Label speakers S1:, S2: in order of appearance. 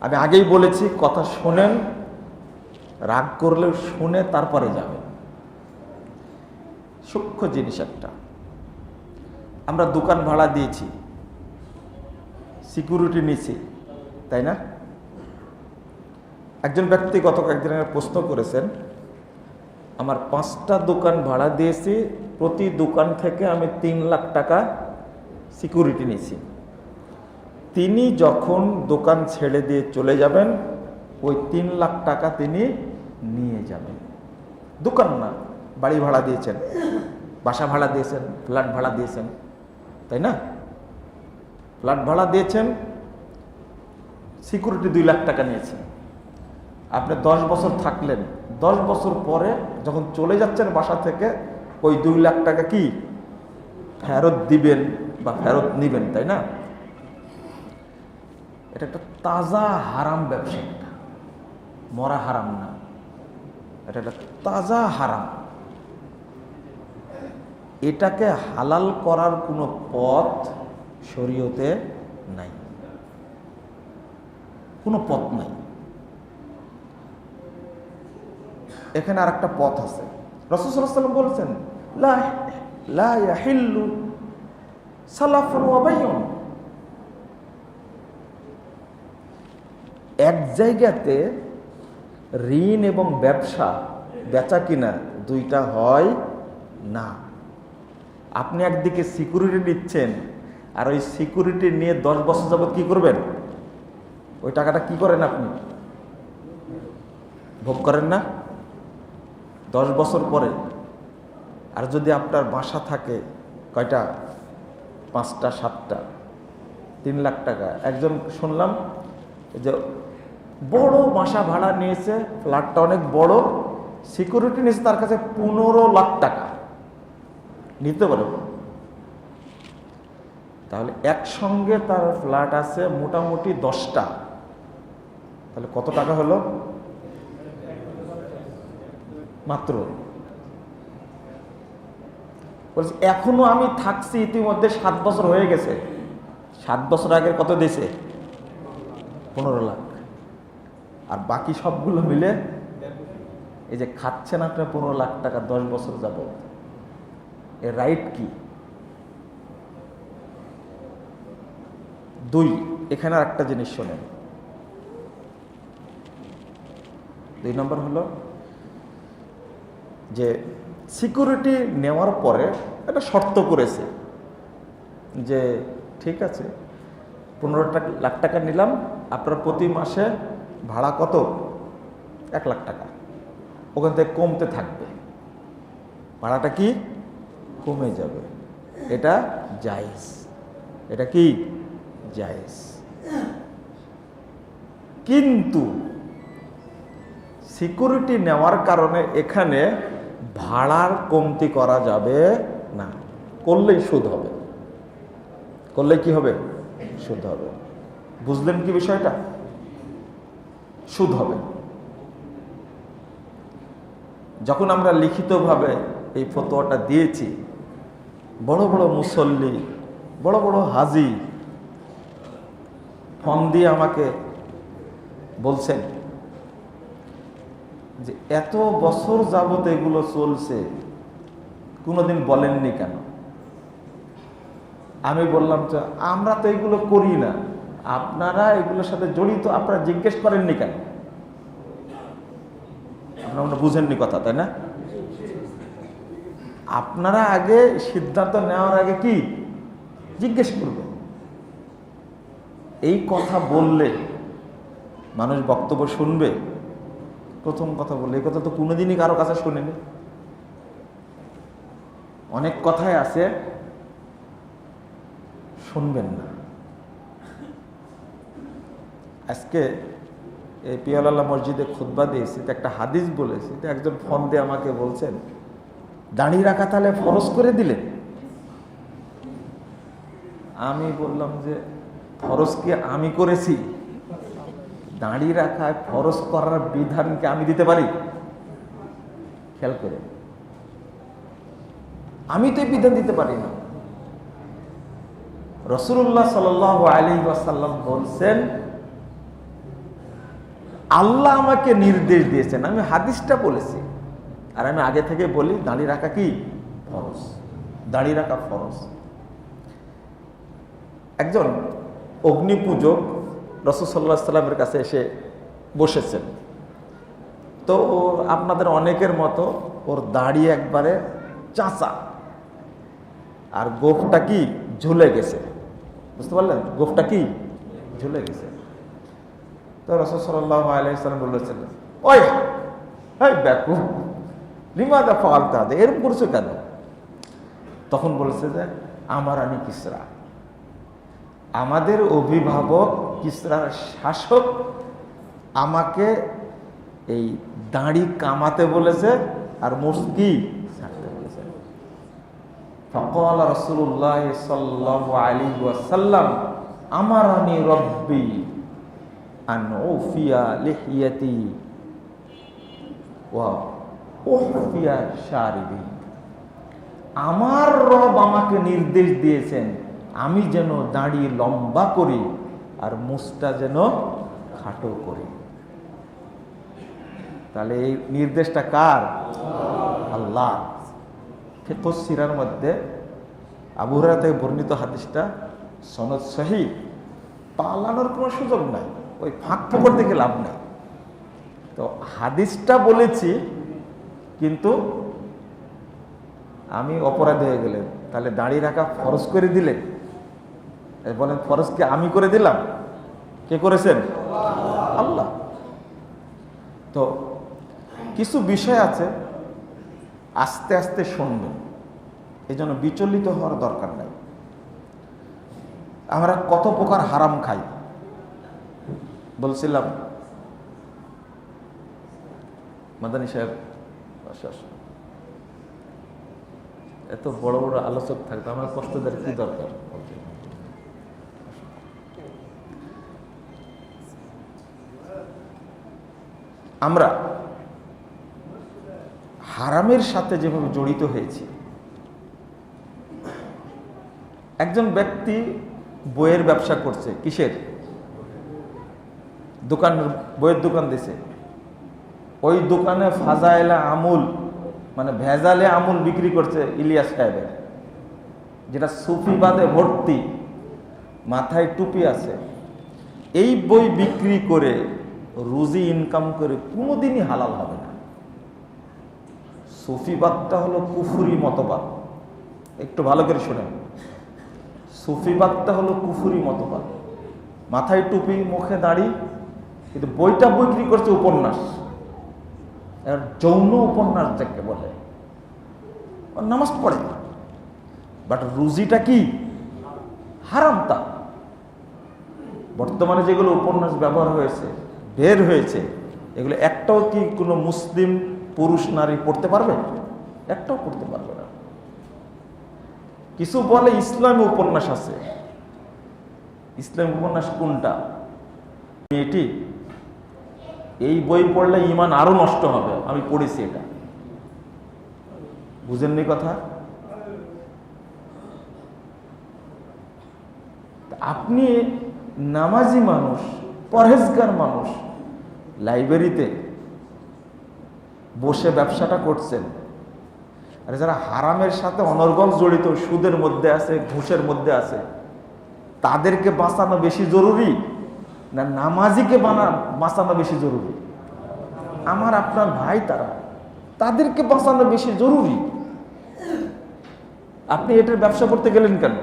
S1: আমি আগেই বলেছি, কথা শোনেন, রাগ করলেও শুনে তারপরে যাবেন। সূক্ষ্ম জিনিস একটা। আমরা দোকান ভাড়া দিয়েছি, সিকিউরিটি নিছি তাই না? একজন ব্যক্তি গত কয়েকদিন প্রশ্ন করেছেন, আমার পাঁচটা দোকান ভাড়া দিয়েছি, প্রতি দোকান থেকে আমি তিন লাখ টাকা সিকিউরিটি নিয়েছি। তিনি যখন দোকান ছেড়ে দিয়ে চলে যাবেন, ওই তিন লাখ টাকা তিনি নিয়ে যাবেন। দোকান না, বাড়ি ভাড়া দিয়েছেন, বাসা ভাড়া দিয়েছেন, ফ্ল্যাট ভাড়া দিয়েছেন, তাই না? ফ্ল্যাট ভাড়া দিয়েছেন, সিকিউরিটি দুই লাখ টাকা নিয়েছেন। আপনি দশ বছর থাকলেন, দশ বছর পরে যখন চলে যাচ্ছেন বাসা থেকে, ওই দুই লাখ টাকা কি? ফেরত দিবেন বা ফেরত নিবেন, তাই না? এটা একটা তাজা হারাম ব্যবসা এটা মরা হারাম না। এটা একটা তাজা হারাম। এটাকে হালাল করার কোনো পথ শরীয়তে নাই। কোনো পথ নাই। এখানে আর একটা পথ আছে। রসুসাল্লাম বলছেন, লা লা ইয়াহিল্লু সালাফুন ওয়া বাইয়ুন এক জায়গাতে ঋণ এবং ব্যবসা, বেচা কিনা দুইটা হয় না। আপনি একদিকে সিকিউরিটি নিচ্ছেন আর ওই সিকিউরিটি নিয়ে দশ বছর যাবত কি করবেন? ওই টাকাটা কি করেন আপনি? ভোগ করেন না? দশ বছর পরে। আর যদি আপনার বাসা থাকে কয়টা? পাঁচটা, সাতটা, তিন লাখ টাকা। একজন শুনলাম যে বড় বাসা ভাড়া নিয়েছে ফ্ল্যাটটা অনেক বড় সিকিউরিটি নিয়েছে তার কাছে পনেরো লাখ টাকা। নিতে পারে। তাহলে একসঙ্গে তার ফ্ল্যাট আছে মোটামুটি দশটা। তাহলে কত টাকা হলো? মাত্র। বলছি, এখনও আমি থাকছি ইতিমধ্যে সাত বছর হয়ে গেছে। সাত বছর আগে কত দিয়েছে? পনেরো লাখ। আর বাকি সবগুলো মিলে এই যে খাচ্ছেন আপনার পনেরো লাখ টাকা, দশ বছর যাব এর রাইট কি? দুই, এখানে আর একটা জিনিস শোনেন। দুই নম্বর হলো যে সিকিউরিটি নেওয়ার পরে একটা শর্ত করেছে। যে ঠিক আছে, পনেরো লাখ টাকা নিলাম আপনার প্রতি মাসে ভাড়া কত? এক লাখ টাকা। ওখান থেকে কমতে থাকবে। ভাড়াটা কি? কমে যাবে। এটা জায়েজ। এটা কি? জায়েজ। কিন্তু সিকিউরিটি নেওয়ার কারণে এখানে ভাড়ার কমতি করা যাবে না। করলেই সুদ হবে। করলে কি হবে? সুদ হবে। বুঝলেন কি বিষয়টা? সুদ হবে। যখন আমরা লিখিতভাবে এই ফতোয়াটা দিয়েছি, বড় বড় মুসল্লি, বড় বড় হাজি ফোন দিয়ে আমাকে বলছেন যে, এত বছর যাবত এগুলো চলছে, কোনোদিন বলেননি কেন? আমি বললাম যে, আমরা তো এগুলো করি না। আপনারা এগুলোর সাথে জড়িত আপনারা জিজ্ঞেস করেননি কেন? আপনারা বুঝেননি কথা, তাই না? আপনারা আগে সিদ্ধান্ত নেওয়ার আগে কি? জিজ্ঞেস করবেন। এই কথা বললে, মানুষ বক্তব্য শুনবে। প্রথম কথা বললে, এই কথা তো কোনোদিনই কারও কাছে শুনেনি। অনেক কথাই আছে, শুনবেন না। আজকে এই পিয়ালাল্লাহ মসজিদে খুদ্া দিয়েছি একটা হাদিস বলেছি, তো একজন ফোন দিয়ে আমাকে বলছেন, দাঁড়িয়ে রাখা তাহলে ফরজ করে দিলেন আমি বললাম যে, ফরজ কি আমি করেছি? দাঁড়িয়ে রাখায় ফরজ করার বিধানকে আমি দিতে পারি? খেয়াল করে আমি তো বিধান দিতে পারি না। রসুল্লাহ সাল আলী ওয়াসাল্লাম বলছেন আল্লাহ আমাকে নির্দেশ দিয়েছেন। আমি হাদিসটা বলেছি। আর আমি আগে থেকে বলি, দাঁড়িয়ে রাখা কি? ফরজ। দাঁড়িয়ে রাখা ফরজ। একজন অগ্নি পূজক রসদাল্লাহ সাল্লামের কাছে এসে বসেছেন। তো ও আপনাদের অনেকের মতো ওর দাড়ি একবারে চাঁচা। আর গোফটা কি? ঝুলে গেছে। বুঝতে পারলেন? গোফটা কি? ঝুলে গেছে। তো রসদ সাল্লাহ আলাইসালাম বলেছেন, ওই লিমাদা ফালতা, দে, এরকম করছ কেন? তখন বলেছে যে, আমার আমি কিসরা? আমাদের অভিভাবক কিসরার শাসক আমাকে এই দাঁড়ি কামাতে বলেছে আর মুসকি ছাড়তে রসুল্লাহ সাল্লাহ আলী ওয়াসাল্লাম, আমার আমি রব্বি আন ওফিয়া লিহিয়াতি ওয়া ওফিয়া শারিবি আমার রব আমাকে নির্দেশ দিয়েছেন, আমি যেন দাঁড়িয়ে লম্বা করি আর মুসটা যেন খাটো করি। তাহলে এই নির্দেশটা কার? আল্লাহ। ফেকস সিরার মধ্যে আবুহরা থেকে বর্ণিত হাদিসটা সনদ সহি, পালানোর কোনো সুযোগ নাই। ওই ফাঁক ফোকর দেখে লাভ নাই। তো হাদিসটা বলেছি, কিন্তু আমি অপরাধ হয়ে গেলেন তাহলে দাঁড়িয়ে রাখা ফরজ করে দিলেন বলেন ফরজকে আমি করে দিলাম? কে করেছেন? আল্লাহ। তো কিছু বিষয় আছে, আস্তে আস্তে শুনবেন এই জন্য বিচলিত হওয়ার দরকার নাই। আমরা কত প্রকার হারাম খাই। বলছিলাম। মাদানী সাহেব। এত বড় বড় আলোচক থাকতো আমার কষ্ট দেওয়ার কি দরকার? আমরা হারামের সাথে যেভাবে জড়িত হয়েছি, একজন ব্যক্তি বইয়ের ব্যবসা করছে, কিসের? দোকান, বইয়ের দোকান দিছে। ওই দোকানে ফাজাইলা আমুল মানে ভেজালে আমুল বিক্রি করছে ইলিয়াস সাহেবের। যেটা সুফিবাদে ভর্তি, মাথায় টুপি আছে। এই বই বিক্রি করে রুজি ইনকাম করে কোনোদিনই হালাল হবে না। সুফিবাদটা হলো কুফুরি মতবাদ। একটু ভালো করে শোনেন। সুফিবাদটা হলো কুফুরি মতবাদ। মাথায় টুপি, মুখে দাড়ি কিন্তু বইটা বিক্রি করছে উপন্যাস। যৌন উপন্যাস যাকে বলে নামাজ পড়ে। বাট রুজিটা কি? হারাম তা। বর্তমানে যেগুলো উপন্যাস ব্যবহার হয়েছে, বের হয়েছে, এগুলো একটাও কি কোনো মুসলিম পুরুষ নারী পড়তে পারবে? একটাও পড়তে পারবে না। কিছু বলে ইসলামী উপন্যাস আছে। ইসলামী উপন্যাস কোনটা? এটি এই বই পড়লে ইমান আরও নষ্ট হবে, আমি পড়েছি এটা। বুঝেননি কথা? আপনি নামাজি মানুষ, পরহেজগার মানুষ, লাইব্রেরিতে বসে ব্যবসাটা করছেন। আর যারা হারামের সাথে অনর্গল জড়িত, সুদের মধ্যে আছে, ঘুষের মধ্যে আছে, তাদেরকে বাঁচানো বেশি জরুরি? না নামাজিকে বানা, বাঁচানো বেশি জরুরি। আমার আপনার ভাই তারা, তাদেরকে বাঁচানো বেশি জরুরি। আপনি এটার ব্যবসা করতে গেলেন কেন?